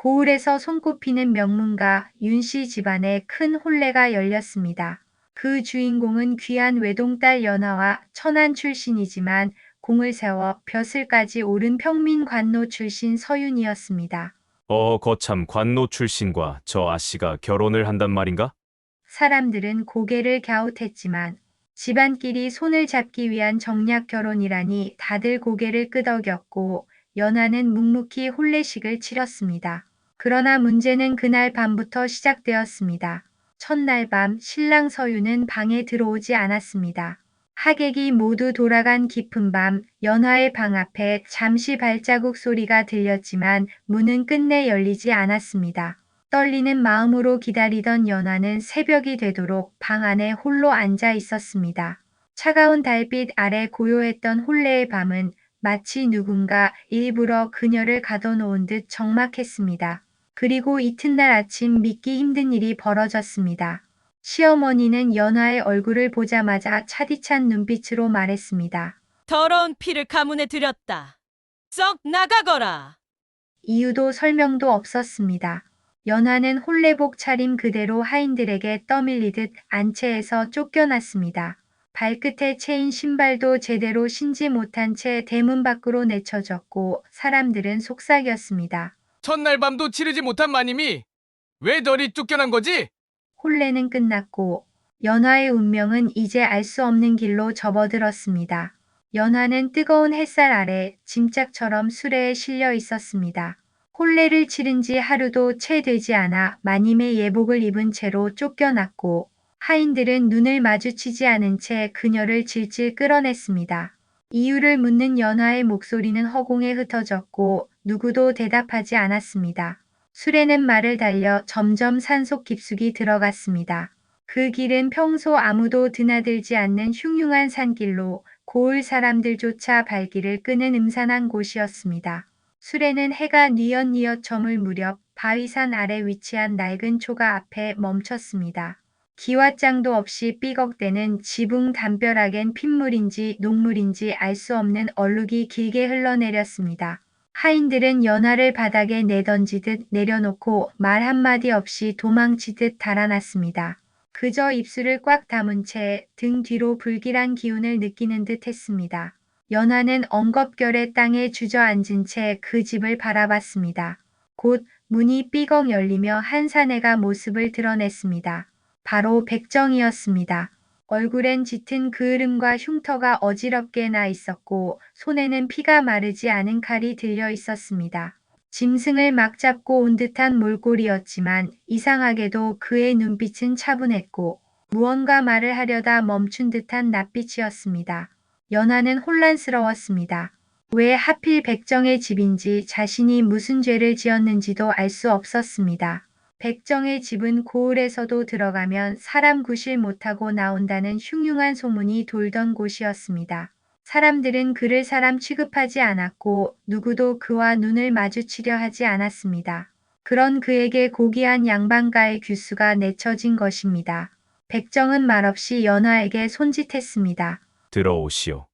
고을에서 손꼽히는 명문가 윤씨 집안에 큰 혼례가 열렸습니다. 그 주인공은 귀한 외동딸 연하와 천안 출신이지만 공을 세워 벼슬까지 오른 평민 관노 출신 서윤이었습니다. 어, 거참 관노 출신과 저 아씨가 결혼을 한단 말인가? 사람들은 고개를 갸웃했지만 집안끼리 손을 잡기 위한 정략 결혼이라니 다들 고개를 끄덕였고 연하는 묵묵히 혼례식을 치렀습니다. 그러나 문제는 그날 밤부터 시작되었습니다. 첫날 밤 신랑 서유는 방에 들어오지 않았습니다. 하객이 모두 돌아간 깊은 밤 연화의 방 앞에 잠시 발자국 소리가 들렸지만 문은 끝내 열리지 않았습니다. 떨리는 마음으로 기다리던 연화는 새벽이 되도록 방 안에 홀로 앉아 있었습니다. 차가운 달빛 아래 고요했던 혼례의 밤은 마치 누군가 일부러 그녀를 가둬놓은 듯 적막했습니다. 그리고 이튿날 아침 믿기 힘든 일이 벌어졌습니다. 시어머니는 연화의 얼굴을 보자마자 차디찬 눈빛으로 말했습니다. 더러운 피를 가문에 들였다. 썩 나가거라. 이유도 설명도 없었습니다. 연하는 혼례복 차림 그대로 하인들에게 떠밀리듯 안채에서 쫓겨났습니다. 발끝에 채인 신발도 제대로 신지 못한 채 대문 밖으로 내쳐졌고 사람들은 속삭였습니다. 첫날 밤도 치르지 못한 마님이 왜 저리 쫓겨난 거지? 혼례는 끝났고 연화의 운명은 이제 알 수 없는 길로 접어들었습니다. 연화는 뜨거운 햇살 아래 짐짝처럼 수레에 실려 있었습니다. 혼례를 치른 지 하루도 채 되지 않아 마님의 예복을 입은 채로 쫓겨났고 하인들은 눈을 마주치지 않은 채 그녀를 질질 끌어냈습니다. 이유를 묻는 연화의 목소리는 허공에 흩어졌고 누구도 대답하지 않았습니다. 수레는 말을 달려 점점 산속 깊숙이 들어갔습니다. 그 길은 평소 아무도 드나들지 않는 흉흉한 산길로 고을 사람들조차 발길을 끄는 음산한 곳이었습니다. 수레는 해가 뉘엿뉘엿 저물 무렵 바위산 아래 위치한 낡은 초가 앞에 멈췄습니다. 기와장도 없이 삐걱대는 지붕 담벼락엔 핏물인지 녹물인지 알 수 없는 얼룩이 길게 흘러내렸습니다. 하인들은 연화를 바닥에 내던지듯 내려놓고 말 한마디 없이 도망치듯 달아났습니다. 그저 입술을 꽉 다문 채등 뒤로 불길한 기운을 느끼는 듯 했습니다. 연화는 엉겁결에 땅에 주저앉은 채 그 집을 바라봤습니다. 곧 문이 삐걱 열리며 한 사내가 모습을 드러냈습니다. 바로 백정이었습니다. 얼굴엔 짙은 그을음과 흉터가 어지럽게 나 있었고 손에는 피가 마르지 않은 칼이 들려 있었습니다. 짐승을 막 잡고 온 듯한 몰골이었지만 이상하게도 그의 눈빛은 차분했고 무언가 말을 하려다 멈춘 듯한 낯빛이었습니다. 연하는 혼란스러웠습니다. 왜 하필 백정의 집인지 자신이 무슨 죄를 지었는지도 알 수 없었습니다. 백정의 집은 고을에서도 들어가면 사람 구실 못하고 나온다는 흉흉한 소문이 돌던 곳이었습니다. 사람들은 그를 사람 취급하지 않았고 누구도 그와 눈을 마주치려 하지 않았습니다. 그런 그에게 고귀한 양반가의 규수가 내쳐진 것입니다. 백정은 말없이 연화에게 손짓했습니다. 들어오시오.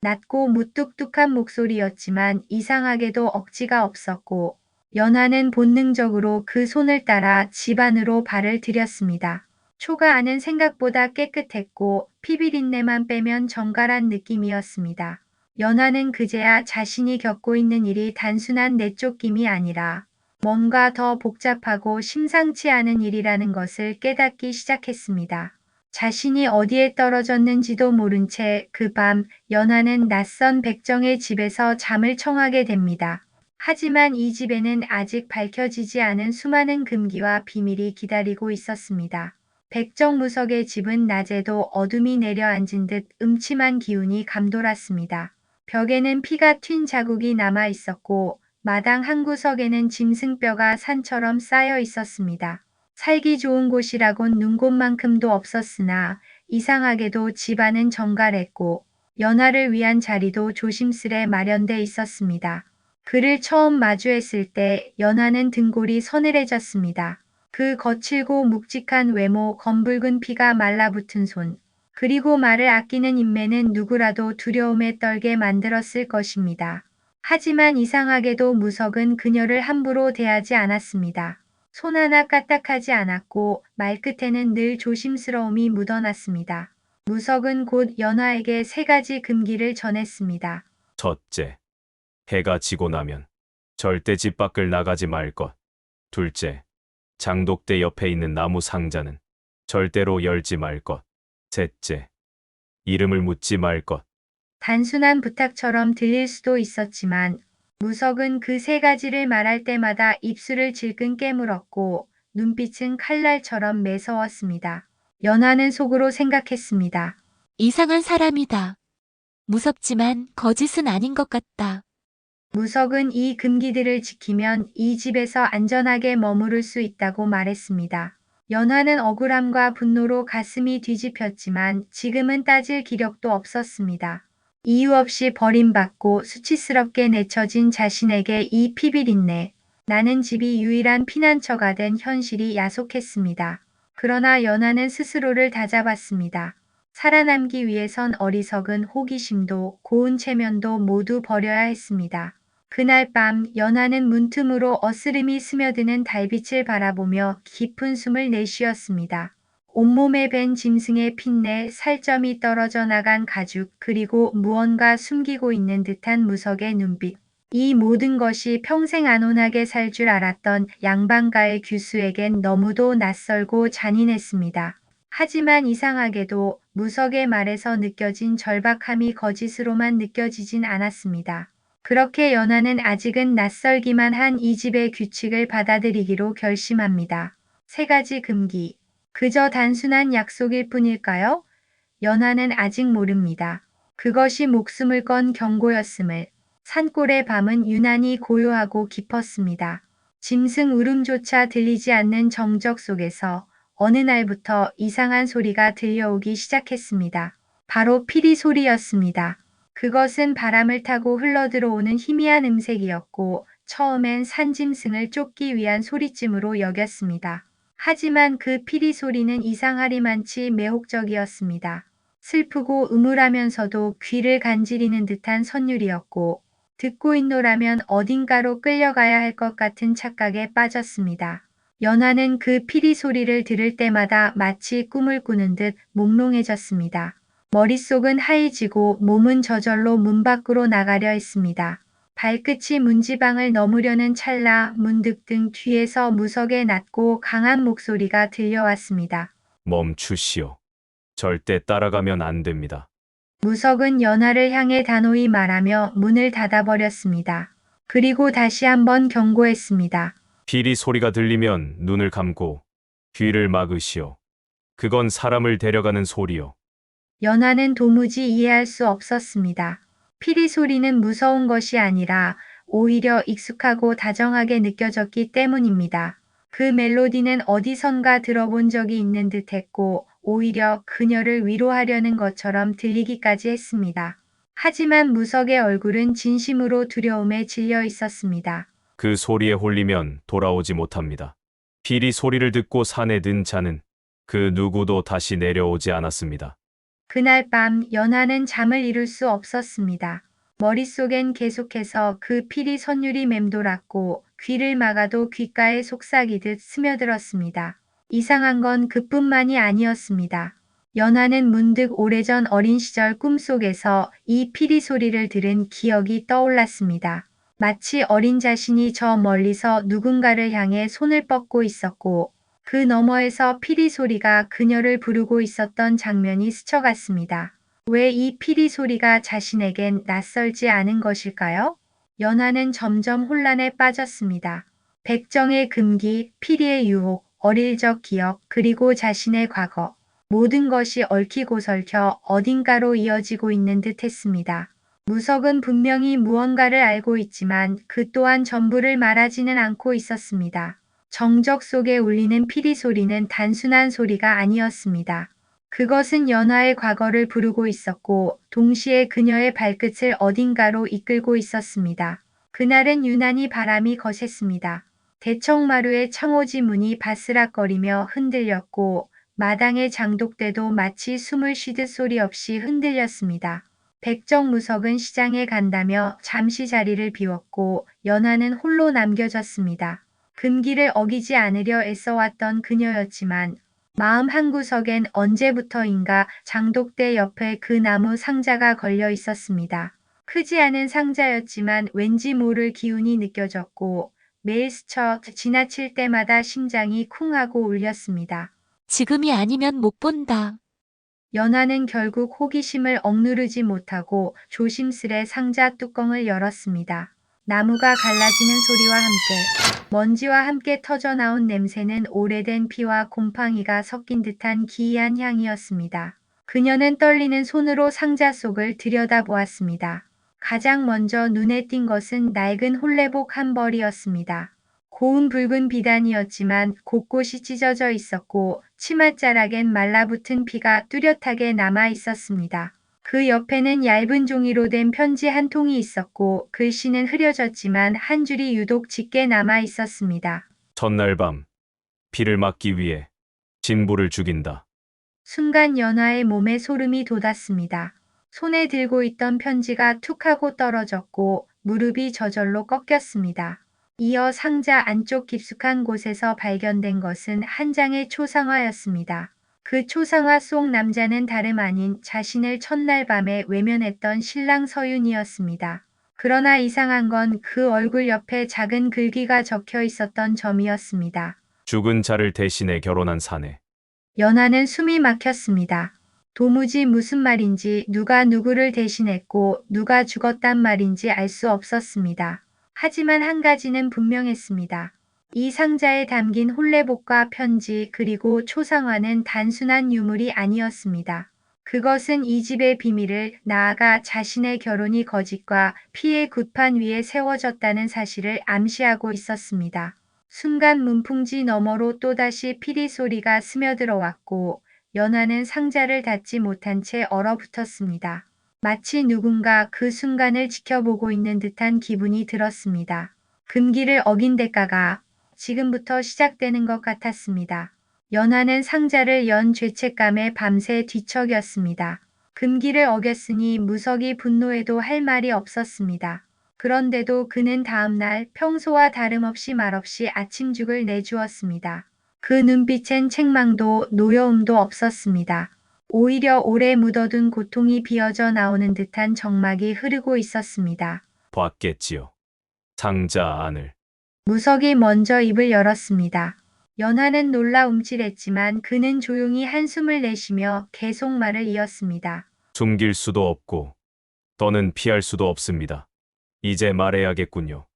낮고 무뚝뚝한 목소리였지만 이상하게도 억지가 없었고 연하는 본능적으로 그 손을 따라 집 안으로 발을 들였습니다. 초가 안은 생각보다 깨끗했고 피비린내만 빼면 정갈한 느낌이었습니다. 연하는 그제야 자신이 겪고 있는 일이 단순한 내쫓김이 아니라 뭔가 더 복잡하고 심상치 않은 일이라는 것을 깨닫기 시작했습니다. 자신이 어디에 떨어졌는지도 모른 채 그 밤 연하는 낯선 백정의 집에서 잠을 청하게 됩니다. 하지만 이 집에는 아직 밝혀지지 않은 수많은 금기와 비밀이 기다리고 있었습니다. 백정무석의 집은 낮에도 어둠이 내려앉은 듯 음침한 기운이 감돌았습니다. 벽에는 피가 튄 자국이 남아 있었고 마당 한 구석에는 짐승뼈가 산처럼 쌓여 있었습니다. 살기 좋은 곳이라곤 눈곳만큼도 없었으나 이상하게도 집안은 정갈했고 연하를 위한 자리도 조심스레 마련돼 있었습니다. 그를 처음 마주했을 때 연하는 등골이 서늘해졌습니다. 그 거칠고 묵직한 외모, 검붉은 피가 말라붙은 손, 그리고 말을 아끼는 인매는 누구라도 두려움에 떨게 만들었을 것입니다. 하지만 이상하게도 무석은 그녀를 함부로 대하지 않았습니다. 손 하나 까딱하지 않았고 말끝에는 늘 조심스러움이 묻어났습니다. 무석은 곧 연화에게 세 가지 금기를 전했습니다. 첫째, 해가 지고 나면 절대 집 밖을 나가지 말 것. 둘째, 장독대 옆에 있는 나무 상자는 절대로 열지 말 것. 셋째, 이름을 묻지 말 것. 단순한 부탁처럼 들릴 수도 있었지만 무석은 그 세 가지를 말할 때마다 입술을 질끈 깨물었고 눈빛은 칼날처럼 매서웠습니다. 연하는 속으로 생각했습니다. 이상한 사람이다. 무섭지만 거짓은 아닌 것 같다. 무석은 이 금기들을 지키면 이 집에서 안전하게 머무를 수 있다고 말했습니다. 연하는 억울함과 분노로 가슴이 뒤집혔지만 지금은 따질 기력도 없었습니다. 이유 없이 버림받고 수치스럽게 내쳐진 자신에게 이 피비린내. 나는 집이 유일한 피난처가 된 현실이 야속했습니다. 그러나 연하는 스스로를 다잡았습니다. 살아남기 위해선 어리석은 호기심도 고운 체면도 모두 버려야 했습니다. 그날 밤 연하는 문틈으로 어스름이 스며드는 달빛을 바라보며 깊은 숨을 내쉬었습니다. 온몸에 밴 짐승의 핀내, 살점이 떨어져 나간 가죽, 그리고 무언가 숨기고 있는 듯한 무석의 눈빛. 이 모든 것이 평생 안온하게 살 줄 알았던 양반가의 규수에겐 너무도 낯설고 잔인했습니다. 하지만 이상하게도 무석의 말에서 느껴진 절박함이 거짓으로만 느껴지진 않았습니다. 그렇게 연하는 아직은 낯설기만 한 이 집의 규칙을 받아들이기로 결심합니다. 세 가지 금기. 그저 단순한 약속일 뿐일까요? 연하는 아직 모릅니다. 그것이 목숨을 건 경고였음을. 산골의 밤은 유난히 고요하고 깊었습니다. 짐승 울음조차 들리지 않는 정적 속에서 어느 날부터 이상한 소리가 들려오기 시작했습니다. 바로 피리 소리였습니다. 그것은 바람을 타고 흘러들어오는 희미한 음색이었고 처음엔 산짐승을 쫓기 위한 소리쯤으로 여겼습니다. 하지만 그 피리 소리는 이상하리만치 매혹적이었습니다. 슬프고 음울하면서도 귀를 간지리는 듯한 선율이었고 듣고 있노라면 어딘가로 끌려가야 할 것 같은 착각에 빠졌습니다. 연하는 그 피리 소리를 들을 때마다 마치 꿈을 꾸는 듯 몽롱해졌습니다. 머릿속은 하얘지고 몸은 저절로 문 밖으로 나가려 했습니다. 발끝이 문지방을 넘으려는 찰나 문득 등 뒤에서 무석의 낮고 강한 목소리가 들려왔습니다. 멈추시오. 절대 따라가면 안 됩니다. 무석은 연하를 향해 단호히 말하며 문을 닫아버렸습니다. 그리고 다시 한번 경고했습니다. 피리 소리가 들리면 눈을 감고 귀를 막으시오. 그건 사람을 데려가는 소리요. 연하는 도무지 이해할 수 없었습니다. 피리 소리는 무서운 것이 아니라 오히려 익숙하고 다정하게 느껴졌기 때문입니다. 그 멜로디는 어디선가 들어본 적이 있는 듯 했고 오히려 그녀를 위로하려는 것처럼 들리기까지 했습니다. 하지만 무석의 얼굴은 진심으로 두려움에 질려 있었습니다. 그 소리에 홀리면 돌아오지 못합니다. 피리 소리를 듣고 산에 든 자는 그 누구도 다시 내려오지 않았습니다. 그날 밤 연하는 잠을 이룰 수 없었습니다. 머릿속엔 계속해서 그 피리 선율이 맴돌았고 귀를 막아도 귓가에 속삭이듯 스며들었습니다. 이상한 건 그뿐만이 아니었습니다. 연하는 문득 오래전 어린 시절 꿈속에서 이 피리 소리를 들은 기억이 떠올랐습니다. 마치 어린 자신이 저 멀리서 누군가를 향해 손을 뻗고 있었고 그 너머에서 피리 소리가 그녀를 부르고 있었던 장면이 스쳐갔습니다. 왜 이 피리 소리가 자신에겐 낯설지 않은 것일까요? 연하는 점점 혼란에 빠졌습니다. 백정의 금기, 피리의 유혹, 어릴 적 기억, 그리고 자신의 과거. 모든 것이 얽히고 설켜 어딘가로 이어지고 있는 듯 했습니다. 무석은 분명히 무언가를 알고 있지만 그 또한 전부를 말하지는 않고 있었습니다. 정적 속에 울리는 피리 소리는 단순한 소리가 아니었습니다. 그것은 연하의 과거를 부르고 있었고 동시에 그녀의 발끝을 어딘가로 이끌고 있었습니다. 그날은 유난히 바람이 거셌습니다. 대청마루의 창호지 문이 바스락거리며 흔들렸고 마당의 장독대도 마치 숨을 쉬듯 소리 없이 흔들렸습니다. 백정무석은 시장에 간다며 잠시 자리를 비웠고 연하는 홀로 남겨졌습니다. 금기를 어기지 않으려 애써왔던 그녀였지만 마음 한구석엔 언제부터인가 장독대 옆에 그 나무 상자가 걸려 있었습니다. 크지 않은 상자였지만 왠지 모를 기운이 느껴졌고 매일 스쳐 지나칠 때마다 심장이 쿵 하고 울렸습니다. 지금이 아니면 못 본다. 연하는 결국 호기심을 억누르지 못하고 조심스레 상자 뚜껑을 열었습니다. 나무가 갈라지는 소리와 함께 먼지와 함께 터져나온 냄새는 오래된 피와 곰팡이가 섞인 듯한 기이한 향이었습니다. 그녀는 떨리는 손으로 상자 속을 들여다보았습니다. 가장 먼저 눈에 띈 것은 낡은 홀레복 한 벌이었습니다. 고운 붉은 비단이었지만 곳곳이 찢어져 있었고 치맛자락엔 말라붙은 피가 뚜렷하게 남아 있었습니다. 그 옆에는 얇은 종이로 된 편지 한 통이 있었고 글씨는 흐려졌지만 한 줄이 유독 짙게 남아 있었습니다. 첫날 밤 피를 막기 위해 진부를 죽인다. 순간 연하의 몸에 소름이 돋았습니다. 손에 들고 있던 편지가 툭 하고 떨어졌고 무릎이 저절로 꺾였습니다. 이어 상자 안쪽 깊숙한 곳에서 발견된 것은 한 장의 초상화였습니다. 그 초상화 속 남자는 다름 아닌 자신을 첫날 밤에 외면했던 신랑 서윤이었습니다. 그러나 이상한 건 그 얼굴 옆에 작은 글귀가 적혀 있었던 점이었습니다. 죽은 자를 대신해 결혼한 사내. 연하는 숨이 막혔습니다. 도무지 무슨 말인지 누가 누구를 대신했고 누가 죽었단 말인지 알 수 없었습니다. 하지만 한 가지는 분명했습니다. 이 상자에 담긴 홀레복과 편지 그리고 초상화는 단순한 유물이 아니었습니다. 그것은 이 집의 비밀을 나아가 자신의 결혼이 거짓과 피의 굿판 위에 세워졌다는 사실을 암시하고 있었습니다. 순간 문풍지 너머로 또다시 피리 소리가 스며들어 왔고 연하는 상자를 닫지 못한 채 얼어붙었습니다. 마치 누군가 그 순간을 지켜보고 있는 듯한 기분이 들었습니다. 금기를 어긴 대가가 지금부터 시작되는 것 같았습니다. 연하는 상자를 연 죄책감에 밤새 뒤척였습니다. 금기를 어겼으니 무석이 분노해도 할 말이 없었습니다. 그런데도 그는 다음날 평소와 다름없이 말없이 아침죽을 내주었습니다. 그 눈빛엔 책망도 노여움도 없었습니다. 오히려 오래 묻어둔 고통이 비어져 나오는 듯한 정막이 흐르고 있었습니다. 봤겠지요. 상자 안을. 무석이 먼저 입을 열었습니다. 연하는 놀라 움찔했지만 그는 조용히 한숨을 내쉬며 계속 말을 이었습니다. 숨길 수도 없고 더는 피할 수도 없습니다. 이제 말해야겠군요.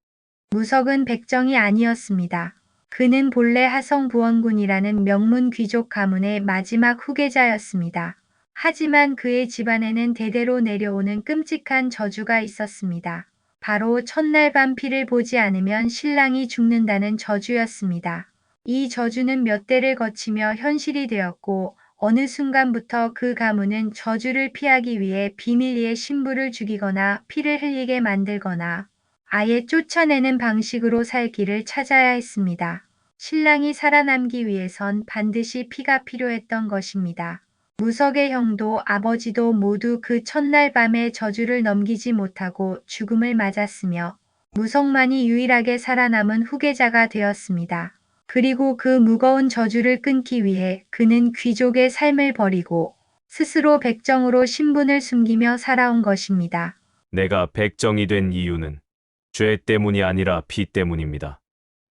무석은 백정이 아니었습니다. 그는 본래 하성부원군이라는 명문 귀족 가문의 마지막 후계자였습니다. 하지만 그의 집안에는 대대로 내려오는 끔찍한 저주가 있었습니다. 바로 첫날 밤 피를 보지 않으면 신랑이 죽는다는 저주였습니다. 이 저주는 몇 대를 거치며 현실이 되었고 어느 순간부터 그 가문은 저주를 피하기 위해 비밀리에 신부를 죽이거나 피를 흘리게 만들거나 아예 쫓아내는 방식으로 살 길을 찾아야 했습니다. 신랑이 살아남기 위해선 반드시 피가 필요했던 것입니다. 무석의 형도 아버지도 모두 그 첫날 밤의 저주를 넘기지 못하고 죽음을 맞았으며 무석만이 유일하게 살아남은 후계자가 되었습니다. 그리고 그 무거운 저주를 끊기 위해 그는 귀족의 삶을 버리고 스스로 백정으로 신분을 숨기며 살아온 것입니다. 내가 백정이 된 이유는 죄 때문이 아니라 피 때문입니다.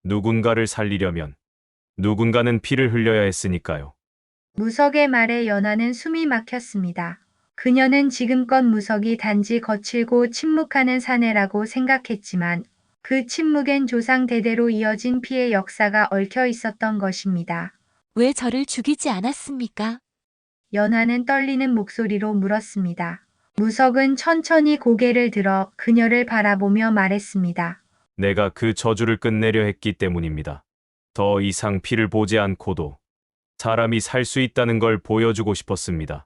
누군가를 살리려면 누군가는 피를 흘려야 했으니까요. 무석의 말에 연하는 숨이 막혔습니다. 그녀는 지금껏 무석이 단지 거칠고 침묵하는 사내라고 생각했지만 그 침묵엔 조상 대대로 이어진 피의 역사가 얽혀 있었던 것입니다. 왜 저를 죽이지 않았습니까? 연하는 떨리는 목소리로 물었습니다. 무석은 천천히 고개를 들어 그녀를 바라보며 말했습니다. 내가 그 저주를 끝내려 했기 때문입니다. 더 이상 피를 보지 않고도 사람이 살 수 있다는 걸 보여주고 싶었습니다.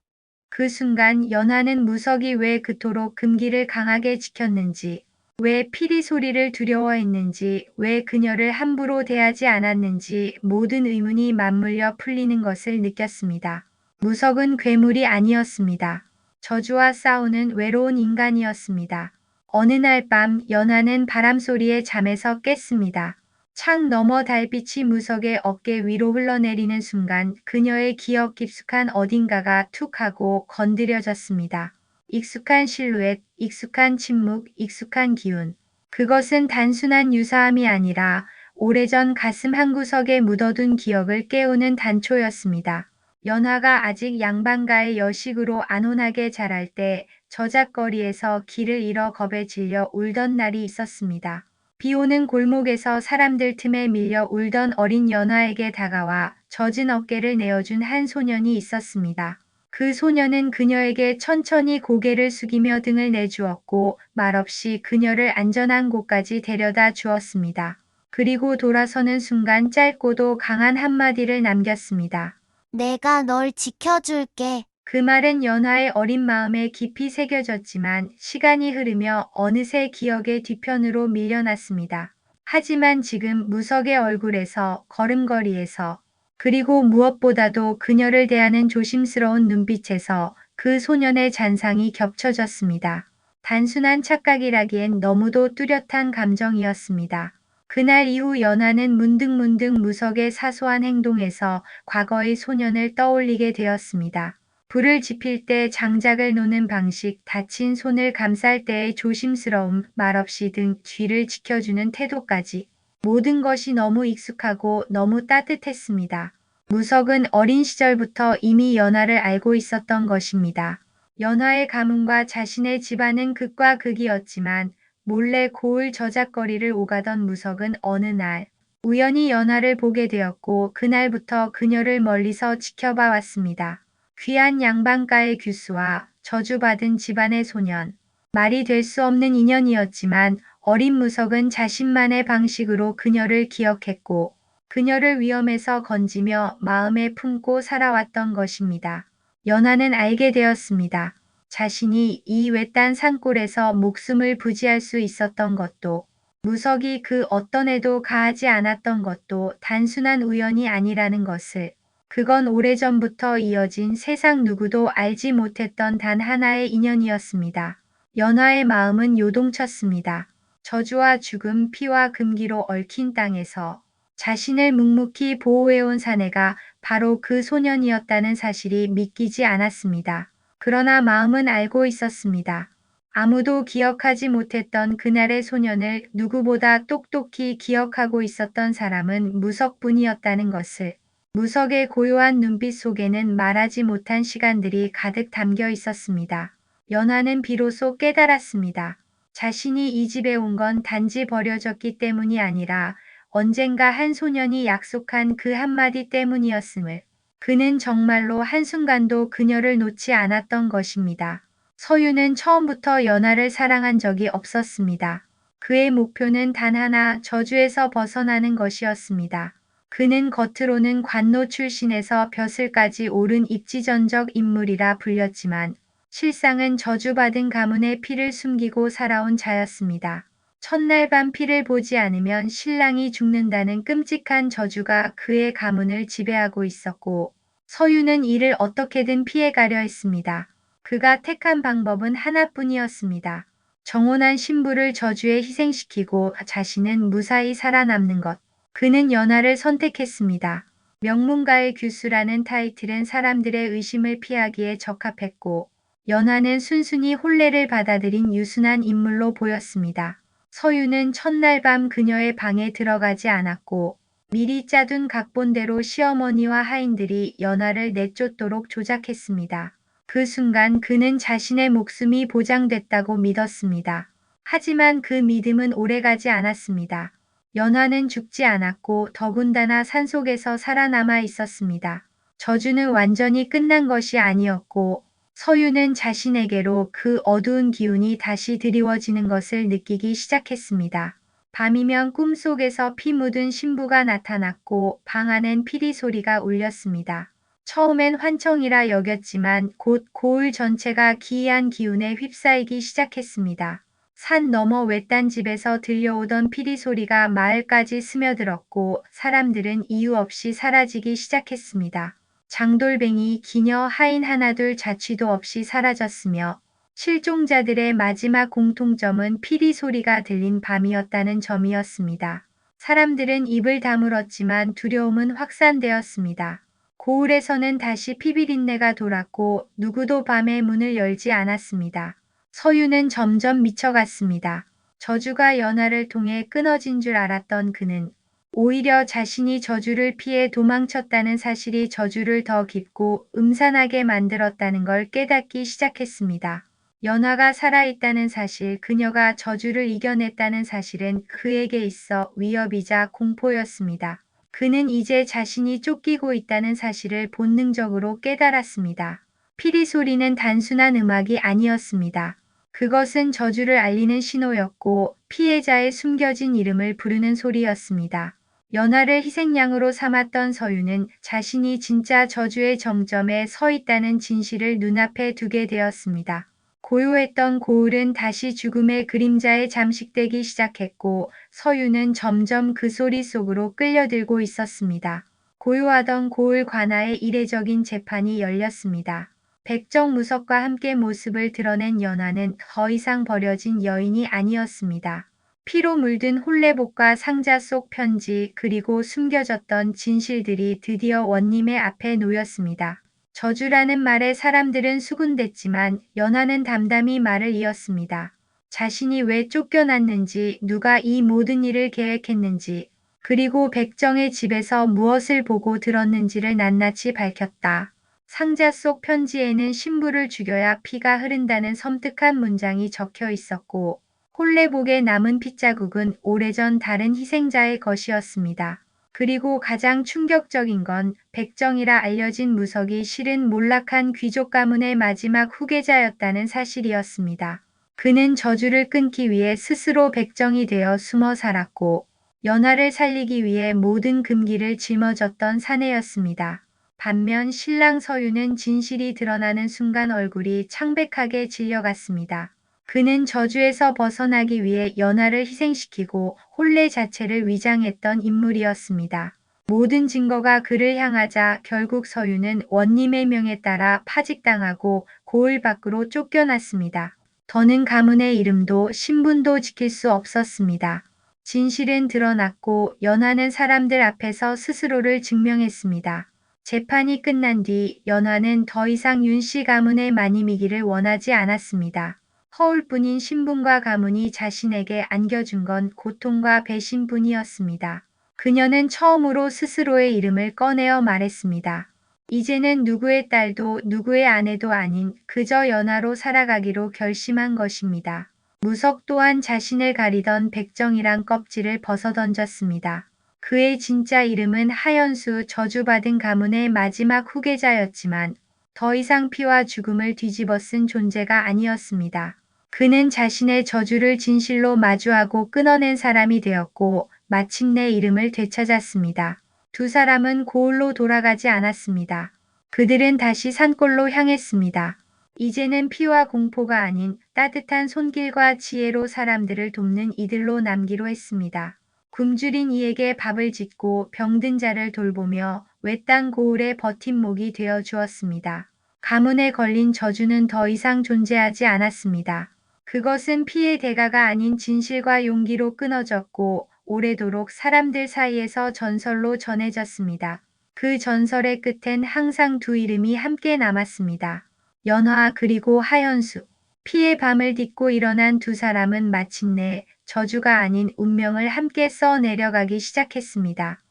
그 순간 연하는 무석이 왜 그토록 금기를 강하게 지켰는지, 왜 피리 소리를 두려워했는지, 왜 그녀를 함부로 대하지 않았는지 모든 의문이 맞물려 풀리는 것을 느꼈습니다. 무석은 괴물이 아니었습니다. 저주와 싸우는 외로운 인간이었습니다. 어느 날 밤 연하는 바람 소리에 잠에서 깼습니다. 창 너머 달빛이 무석의 어깨 위로 흘러내리는 순간 그녀의 기억 깊숙한 어딘가가 툭 하고 건드려졌습니다. 익숙한 실루엣, 익숙한 침묵, 익숙한 기운. 그것은 단순한 유사함이 아니라 오래전 가슴 한구석에 묻어둔 기억을 깨우는 단초였습니다. 연하가 아직 양반가의 여식으로 안온하게 자랄 때 저작거리에서 길을 잃어 겁에 질려 울던 날이 있었습니다. 비 오는 골목에서 사람들 틈에 밀려 울던 어린 연하에게 다가와 젖은 어깨를 내어준 한 소년이 있었습니다. 그 소년은 그녀에게 천천히 고개를 숙이며 등을 내주었고 말없이 그녀를 안전한 곳까지 데려다 주었습니다. 그리고 돌아서는 순간 짧고도 강한 한마디를 남겼습니다. 내가 널 지켜줄게. 그 말은 연하의 어린 마음에 깊이 새겨졌지만 시간이 흐르며 어느새 기억의 뒤편으로 밀려났습니다. 하지만 지금 무석의 얼굴에서 걸음걸이에서 그리고 무엇보다도 그녀를 대하는 조심스러운 눈빛에서 그 소년의 잔상이 겹쳐졌습니다. 단순한 착각이라기엔 너무도 뚜렷한 감정이었습니다. 그날 이후 연하는 문득문득 무석의 사소한 행동에서 과거의 소년을 떠올리게 되었습니다. 불을 지필 때 장작을 놓는 방식, 다친 손을 감쌀 때의 조심스러움, 말없이 등 뒤를 지켜주는 태도까지 모든 것이 너무 익숙하고 너무 따뜻했습니다. 무석은 어린 시절부터 이미 연하를 알고 있었던 것입니다. 연하의 가문과 자신의 집안은 극과 극이었지만 몰래 고을 저작거리를 오가던 무석은 어느 날 우연히 연하를 보게 되었고 그날부터 그녀를 멀리서 지켜봐 왔습니다. 귀한 양반가의 규수와 저주받은 집안의 소년. 말이 될 수 없는 인연이었지만 어린 무석은 자신만의 방식으로 그녀를 기억했고 그녀를 위험에서 건지며 마음에 품고 살아왔던 것입니다. 연하는 알게 되었습니다. 자신이 이 외딴 산골에서 목숨을 부지할 수 있었던 것도 무석이 그 어떤 애도 가하지 않았던 것도 단순한 우연이 아니라는 것을 그건 오래전부터 이어진 세상 누구도 알지 못했던 단 하나의 인연이었습니다. 연하의 마음은 요동쳤습니다. 저주와 죽음, 피와 금기로 얽힌 땅에서 자신을 묵묵히 보호해온 사내가 바로 그 소년이었다는 사실이 믿기지 않았습니다. 그러나 마음은 알고 있었습니다. 아무도 기억하지 못했던 그날의 소년을 누구보다 똑똑히 기억하고 있었던 사람은 무석뿐이었다는 것을. 무석의 고요한 눈빛 속에는 말하지 못한 시간들이 가득 담겨 있었습니다. 연하는 비로소 깨달았습니다. 자신이 이 집에 온 건 단지 버려졌기 때문이 아니라 언젠가 한 소년이 약속한 그 한마디 때문이었음을. 그는 정말로 한순간도 그녀를 놓지 않았던 것입니다. 서유는 처음부터 연하를 사랑한 적이 없었습니다. 그의 목표는 단 하나 저주에서 벗어나는 것이었습니다. 그는 겉으로는 관노 출신에서 벼슬까지 오른 입지전적 인물이라 불렸지만 실상은 저주받은 가문의 피를 숨기고 살아온 자였습니다. 첫날 밤 피를 보지 않으면 신랑이 죽는다는 끔찍한 저주가 그의 가문을 지배하고 있었고 서유는 이를 어떻게든 피해가려 했습니다. 그가 택한 방법은 하나뿐이었습니다. 정혼한 신부를 저주에 희생시키고 자신은 무사히 살아남는 것. 그는 연하를 선택했습니다. 명문가의 규수라는 타이틀은 사람들의 의심을 피하기에 적합했고 연하는 순순히 혼례를 받아들인 유순한 인물로 보였습니다. 서유는 첫날 밤 그녀의 방에 들어가지 않았고 미리 짜둔 각본대로 시어머니와 하인들이 연하를 내쫓도록 조작했습니다. 그 순간 그는 자신의 목숨이 보장됐다고 믿었습니다. 하지만 그 믿음은 오래가지 않았습니다. 연하는 죽지 않았고 더군다나 산속에서 살아남아 있었습니다. 저주는 완전히 끝난 것이 아니었고 서유는 자신에게로 그 어두운 기운이 다시 드리워지는 것을 느끼기 시작했습니다. 밤이면 꿈속에서 피 묻은 신부가 나타났고 방 안엔 피리 소리가 울렸습니다. 처음엔 환청이라 여겼지만 곧 고을 전체가 기이한 기운에 휩싸이기 시작했습니다. 산 너머 외딴 집에서 들려오던 피리 소리가 마을까지 스며들었고 사람들은 이유 없이 사라지기 시작했습니다. 장돌뱅이, 기녀, 하인 하나둘 자취도 없이 사라졌으며 실종자들의 마지막 공통점은 피리 소리가 들린 밤이었다는 점이었습니다. 사람들은 입을 다물었지만 두려움은 확산되었습니다. 고을에서는 다시 피비린내가 돌았고 누구도 밤에 문을 열지 않았습니다. 서유는 점점 미쳐갔습니다. 저주가 연화를 통해 끊어진 줄 알았던 그는 오히려 자신이 저주를 피해 도망쳤다는 사실이 저주를 더 깊고 음산하게 만들었다는 걸 깨닫기 시작했습니다. 연화가 살아있다는 사실, 그녀가 저주를 이겨냈다는 사실은 그에게 있어 위협이자 공포였습니다. 그는 이제 자신이 쫓기고 있다는 사실을 본능적으로 깨달았습니다. 피리 소리는 단순한 음악이 아니었습니다. 그것은 저주를 알리는 신호였고 피해자의 숨겨진 이름을 부르는 소리였습니다. 연화를 희생양으로 삼았던 서유는 자신이 진짜 저주의 정점에 서 있다는 진실을 눈앞에 두게 되었습니다. 고요했던 고을은 다시 죽음의 그림자에 잠식되기 시작했고 서유는 점점 그 소리 속으로 끌려들고 있었습니다. 고요하던 고을 관아의 이례적인 재판이 열렸습니다. 백정무석과 함께 모습을 드러낸 연화는 더 이상 버려진 여인이 아니었습니다. 피로 물든 홀레복과 상자 속 편지 그리고 숨겨졌던 진실들이 드디어 원님의 앞에 놓였습니다. 저주라는 말에 사람들은 수군댔지만 연하는 담담히 말을 이었습니다. 자신이 왜 쫓겨났는지, 누가 이 모든 일을 계획했는지, 그리고 백정의 집에서 무엇을 보고 들었는지를 낱낱이 밝혔다. 상자 속 편지에는 신부를 죽여야 피가 흐른다는 섬뜩한 문장이 적혀 있었고, 홀레복에 남은 핏자국은 오래전 다른 희생자의 것이었습니다. 그리고 가장 충격적인 건 백정이라 알려진 무석이 실은 몰락한 귀족 가문의 마지막 후계자였다는 사실이었습니다. 그는 저주를 끊기 위해 스스로 백정이 되어 숨어 살았고 연하를 살리기 위해 모든 금기를 짊어졌던 사내였습니다. 반면 신랑 서유는 진실이 드러나는 순간 얼굴이 창백하게 질려갔습니다. 그는 저주에서 벗어나기 위해 연하를 희생시키고 혼례 자체를 위장했던 인물이었습니다. 모든 증거가 그를 향하자 결국 서유는 원님의 명에 따라 파직당하고 고을 밖으로 쫓겨났습니다. 더는 가문의 이름도 신분도 지킬 수 없었습니다. 진실은 드러났고 연하는 사람들 앞에서 스스로를 증명했습니다. 재판이 끝난 뒤 연하는 더 이상 윤씨 가문의 마님이기를 원하지 않았습니다. 허울뿐인 신분과 가문이 자신에게 안겨준 건 고통과 배신뿐이었습니다. 그녀는 처음으로 스스로의 이름을 꺼내어 말했습니다. 이제는 누구의 딸도 누구의 아내도 아닌 그저 연하로 살아가기로 결심한 것입니다. 무석 또한 자신을 가리던 백정이란 껍질을 벗어던졌습니다. 그의 진짜 이름은 하연수 저주받은 가문의 마지막 후계자였지만 더 이상 피와 죽음을 뒤집어 쓴 존재가 아니었습니다. 그는 자신의 저주를 진실로 마주하고 끊어낸 사람이 되었고 마침내 이름을 되찾았습니다. 두 사람은 고을로 돌아가지 않았습니다. 그들은 다시 산골로 향했습니다. 이제는 피와 공포가 아닌 따뜻한 손길과 지혜로 사람들을 돕는 이들로 남기로 했습니다. 굶주린 이에게 밥을 짓고 병든 자를 돌보며 외딴 고을의 버팀목이 되어 주었습니다. 가문에 걸린 저주는 더 이상 존재하지 않았습니다. 그것은 피의 대가가 아닌 진실과 용기로 끊어졌고 오래도록 사람들 사이에서 전설로 전해졌습니다. 그 전설의 끝엔 항상 두 이름이 함께 남았습니다. 연화 그리고 하연수. 피의 밤을 딛고 일어난 두 사람은 마침내 저주가 아닌 운명을 함께 써 내려가기 시작했습니다.